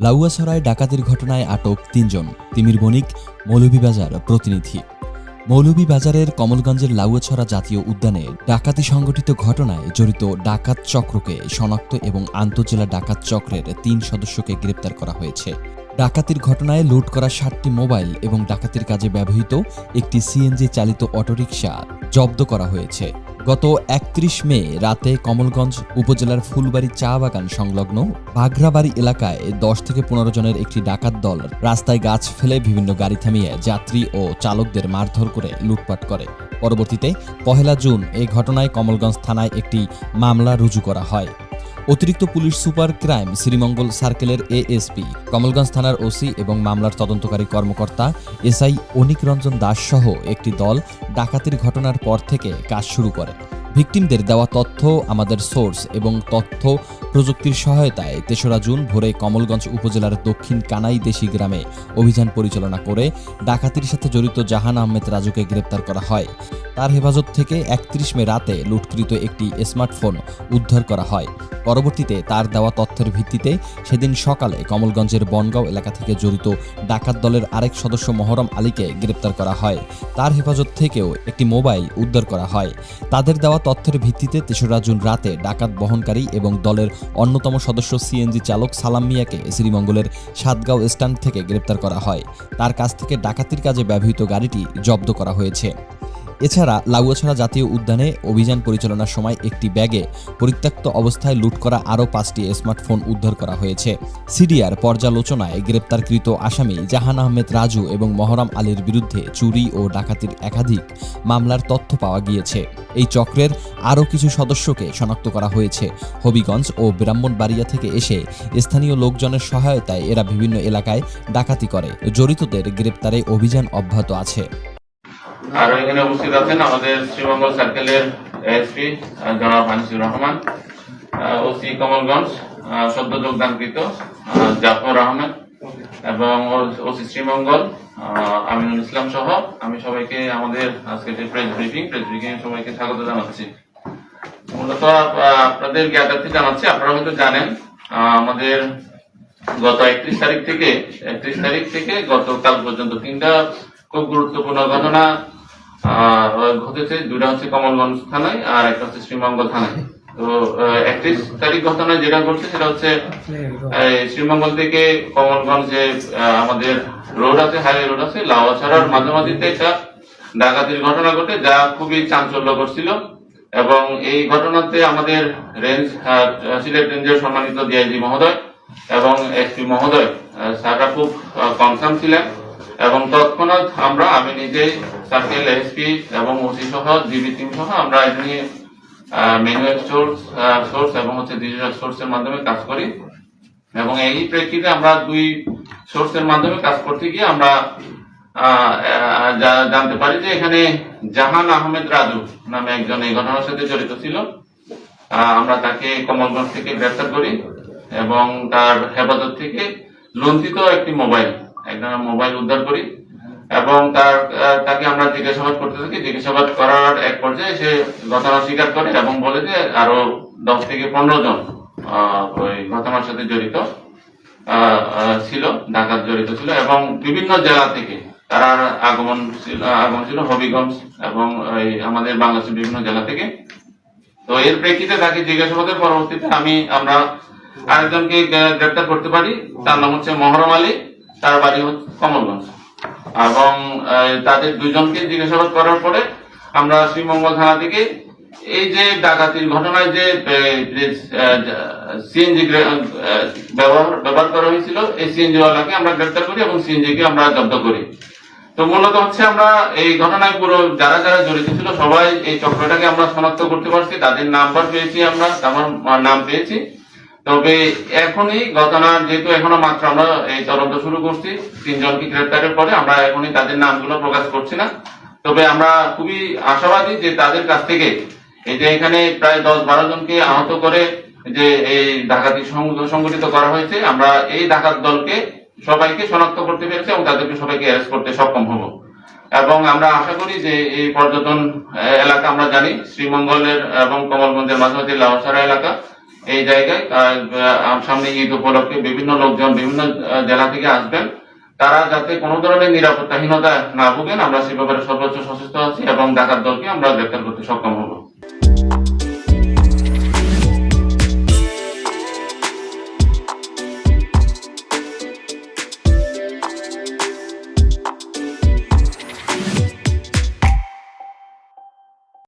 লাউয়াছড়ায় ডাকাতির ঘটনায় আটক তিনজন, তিমির বণিক মৌলভীবাজার প্রতিনিধি। মৌলভীবাজারের কমলগঞ্জের লাউয়াছড়া জাতীয় উদ্যানে ডাকাতি সংগঠিত ঘটনায় জড়িত ডাকাত চক্রকে শনাক্ত এবং আন্তজেলা ডাকাত চক্রের তিন সদস্যকে গ্রেপ্তার করা হয়েছে। ডাকাতির ঘটনায় লুট করা ষাটটি মোবাইল এবং ডাকাতির কাজে ব্যবহৃত একটি সিএনজি চালিত অটোরিকশা জব্দ করা হয়েছে। গত একত্রিশ মে রাতে কমলগঞ্জ উপজেলার ফুলবাড়ি চা বাগান সংলগ্ন বাঘরাবাড়ি এলাকায় দশ থেকে পনেরো জনের একটি ডাকাত দল রাস্তায় গাছ ফেলে বিভিন্ন গাড়ি থামিয়ে যাত্রী ও চালকদের মারধর করে লুটপাট করে। পরবর্তীতে পহেলা জুন এই ঘটনায় কমলগঞ্জ থানায় একটি মামলা রুজু করা হয়। অতিরিক্ত পুলিশ সুপার ক্রাইম শ্রীমঙ্গল সার্কেলের এএসপি, কমলগঞ্জ থানার ওসি এবং মামলার তদন্তকারী কর্মকর্তা এসআই অনিক রঞ্জন দাস সহ একটি দল ডাকাতির ঘটনার পর থেকে কাজ শুরু করে। ভিকটিমদের দেওয়া তথ্য, আমাদের সোর্স এবং তথ্য প্রযুক্তির সহায়তায় তেসরা জুন ভোরে কমলগঞ্জ উপজেলার দক্ষিণ কানাই দেশি গ্রামে অভিযান পরিচালনা করে ডাকাতির সাথে জড়িত জাহান আহমেদ রাজুকে গ্রেপ্তার করা হয়। তার হেফাজত থেকে একত্রিশ মে রাতে লুটকৃত একটি স্মার্টফোন উদ্ধার করা হয়। পরবর্তীতে তার দেওয়া তথ্যের ভিত্তিতে সেদিন সকালে কমলগঞ্জের বনগাঁও এলাকা থেকে জড়িত ডাকাত দলের আরেক সদস্য মহরম আলীকে গ্রেপ্তার করা হয়। তার হেফাজত থেকেও একটি মোবাইল উদ্ধার করা হয়। তাদের দেওয়া তথ্যের ভিত্তিতে তেসরা জুন রাতে ডাকাত বহনকারী এবং দলের অন্যতম সদস্য সিএনজি চালক সালাম মিয়াকে শ্রীমঙ্গলের সাতগাঁও স্ট্যান্ড থেকে গ্রেপ্তার করা হয়। তার কাছ থেকে ডাকাতির কাজে ব্যবহৃত গাড়িটি জব্দ করা হয়েছে। এছাড়া লাউয়াছড়া জাতীয় উদ্যানে অভিযান পরিচালনার সময় একটি ব্যাগে পরিত্যক্ত অবস্থায় লুট করা আরও পাঁচটি স্মার্টফোন উদ্ধার করা হয়েছে। সিডিআর পর্যালোচনায় গ্রেপ্তারকৃত আসামি জাহান আহমেদ রাজু এবং মহরাম আলীর বিরুদ্ধে চুরি ও ডাকাতির একাধিক মামলার তথ্য পাওয়া গিয়েছে। এই চক্রের আরও কিছু সদস্যকে শনাক্ত করা হয়েছে। হবিগঞ্জ ও ব্রাহ্মণবাড়িয়া থেকে এসে স্থানীয় লোকজনের সহায়তায় এরা বিভিন্ন এলাকায় ডাকাতি করে। জড়িতদের গ্রেপ্তারে অভিযান অব্যাহত আছে। আর এখানে উপস্থিত আছেন আমাদের শ্রীমঙ্গল সার্কেলের এসপি জনাব হানিসুর রহমান ওসি কমলগঞ্জ সদ্য যোগদানকৃত জাফর আহমেদ এবং ওসি শ্রীমঙ্গল আমিনুল ইসলাম সহ আমি সবাইকে আমাদের আজকে যে প্রেস ব্রিফিং প্রেস ব্রিফিং সবাইকে স্বাগত জানাচ্ছি। মূলত আপনাদের জ্ঞাতার্থে জানাচ্ছি, আপনারা হয়তো জানেন আমাদের গত একত্রিশ তারিখ থেকে, একত্রিশ তারিখ থেকে গতকাল পর্যন্ত তিনটা খুব গুরুত্বপূর্ণ ঘটনা ঘটেছে দুটা হচ্ছে কমলগঞ্জ থানায় আর একটা হচ্ছে শ্রীমঙ্গল থানায়। তো একত্রিশ তারিখ ঘটনায় যেটা ঘটছে সেটা হচ্ছে শ্রীমঙ্গল থেকে কমলগঞ্জ যে আমাদের রোড আছে হাইওয়ে রোড আছে লাওয়াছড়ার মাঝামাঝিতে একটা ডাকাতির ঘটনা ঘটে যা খুবই চাঞ্চল্য করছিল এবং এই ঘটনাতে আমাদের রেঞ্জ সিলেট রেঞ্জের সম্মানিত ডিআইজি মহোদয় এবং এসপি মহোদয় স্যাররা খুব কনসার্ন ছিলেন। এবং তৎক্ষণাৎ আমরা, আমি নিজে, সার্কেল, এসপি এবং ওসি সহ, জিবি টিম সহ, আমরা এটা নিয়ে ম্যানুয়াল সোর্স সোর্স এবং হচ্ছে ডিজিটাল সোর্সের মাধ্যমে কাজ করি। এবং এই প্রেক্ষিতে আমরা দুই সোর্সের মাধ্যমে কাজ করতে গিয়ে আমরা জানতে পারি যে এখানে জাহান আহমেদ রাজু নামে একজন এই ঘটনার সাথে জড়িত ছিল। আমরা তাকে কমলগঞ্জ থেকে গ্রেফতার করি এবং তার হেফাজত থেকে লঞ্চিত একটি মোবাইল একটা মোবাইল উদ্ধার করি এবং তার তাকে আমরা জিজ্ঞাসাবাদ করতে থাকি। জিজ্ঞাসাবাদ করার এক পর্যায়ে সে ঘটনা স্বীকার করে এবং বলে যে আরও দশ থেকে পনেরো জন ওই ঘটনার সাথে জড়িত ছিল ঢাকার জড়িত ছিল এবং বিভিন্ন জেলা থেকে তারা আগমন ছিল আগমন ছিল, হবিগঞ্জ এবং এই আমাদের বাংলাদেশের বিভিন্ন জেলা থেকে। তো এর প্রেক্ষিতে তাকে জিজ্ঞাসাবাদের পরবর্তীতে আমি আমরা আরেকজনকে গ্রেপ্তার করতে পারি। তার নাম হচ্ছে মহরম আলী। তার বাড়ি হচ্ছে কমলগঞ্জ। এবং তাদের দুজনকে জিজ্ঞাসাবাদ করার পরে আমরা শ্রীমঙ্গল থানা থেকে এই যে ডাকাতির ঘটনায় যে সিএনজি ব্যবহার ব্যবহার করা হয়েছিল, এই সিএনজি ওয়ালাকে আমরা গ্রেপ্তার করি এবং সিএনজি কে আমরা জব্দ করি। তো মূলত হচ্ছে আমরা এই ঘটনায় পুরো যারা যারা জড়িত ছিল সবাই এই চক্রটাকে আমরা শনাক্ত করতে পারছি। তাদের নাম্বার পেয়েছি আমরা আমার নাম পেয়েছি। তবে এখনই ঘটনার যেহেতু এখনও মাত্র আমরা এই তদন্ত শুরু করছি, তিনজনকে গ্রেপ্তারের পরে আমরা এখনই তাদের নামগুলো প্রকাশ করছি না। তবে আমরা খুবই আশাবাদী যে তাদের কাছ থেকে এই যে এখানে প্রায় দশ বারো জনকে আহত করে যে এই ডাকাতি সংগঠিত করা হয়েছে, আমরা এই ডাকাত দলকে সবাইকে শনাক্ত করতে পেরেছি এবং তাদেরকে সবাইকে অ্যারেস্ট করতে সক্ষম হব। এবং আমরা আশা করি যে এই পর্যটন এলাকা আমরা জানি, শ্রীমঙ্গলের এবং কমলগঞ্জের মাঝামাঝি লাউসারা এলাকা। এই জায়গায় সামনে ঈদ উপলক্ষে বিভিন্ন লোকজন বিভিন্ন জেলা থেকে আসবেন। তারা যাতে কোনো ধরনের নিরাপত্তাহীনতা না ভোগেন, আমরা সে ব্যাপারে সর্বোচ্চ সচেষ্ট আছি এবং ডাকাত দলকে আমরা গ্রেপ্তার করতে সক্ষম হব।